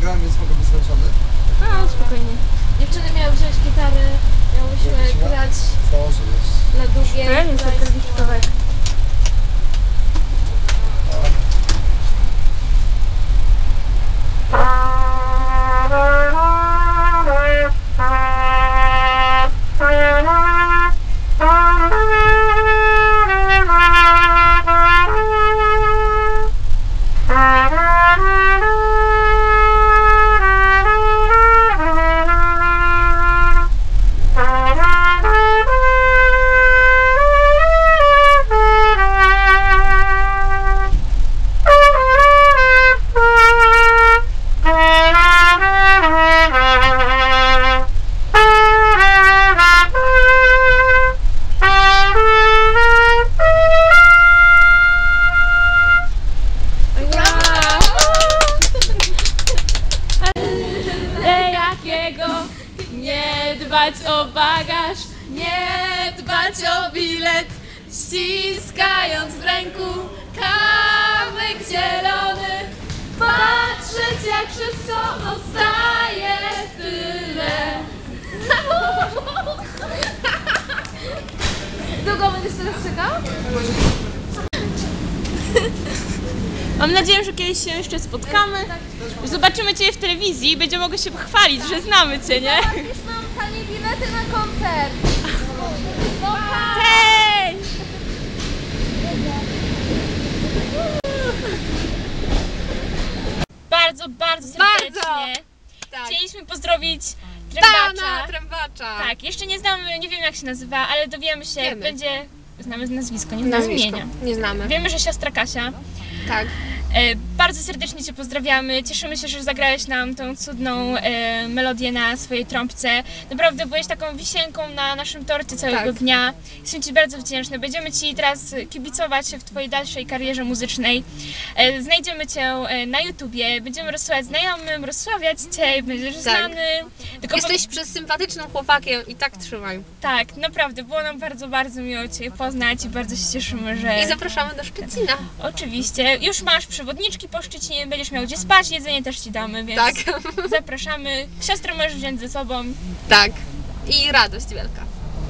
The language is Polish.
grałem, więc mogę być zmęczony. A, spokojnie. Dziewczyny miały wziąć gitary, miałyśmy grać jest. na długie. Grać. sobie robisz kawałek. Dbać o bagaż, nie dbać o bilet, ściskając w ręku kamyk zielony, patrzeć jak wszystko odstaje tyle. Długo będziesz teraz czekał? Mam nadzieję, że kiedyś się jeszcze spotkamy. Zobaczymy Cię w telewizji i będziemy mogły się pochwalić, że znamy Cię, nie? Już mam tanie bilety na koncert. No Hej! Bardzo, bardzo serdecznie Tak. chcieliśmy pozdrowić trębacza. Trębacza. Tak, jeszcze nie znamy, nie wiem jak się nazywa, ale dowiemy się, Wiemy. będzie... Znamy nazwisko, nie znamy Nazwisko. imienia. Nie znamy. Wiemy, że siostra Kasia. Tak. E, bardzo serdecznie Cię pozdrawiamy. Cieszymy się, że zagrałeś nam tą cudną e, melodię na swojej trąbce. Naprawdę byłeś taką wisienką na naszym torcie całego Tak. dnia. Jestem Ci bardzo wdzięczna. Będziemy Ci teraz kibicować w Twojej dalszej karierze muzycznej. E, znajdziemy Cię e, na YouTubie, będziemy rozsławiać znajomym, rozsławiać Cię, będziesz Tak. znany. Tylko Jesteś przesympatycznym chłopakiem i tak trzymaj. Tak, naprawdę, było nam bardzo, bardzo miło Cię poznać i bardzo się cieszymy, że... I zapraszamy do Szczecina. Oczywiście. Już masz przewodniczki po Szczecinie, będziesz miał gdzie spać, jedzenie też Ci damy, więc Tak. zapraszamy. Siostrę możesz wziąć ze sobą. tak. I radość wielka.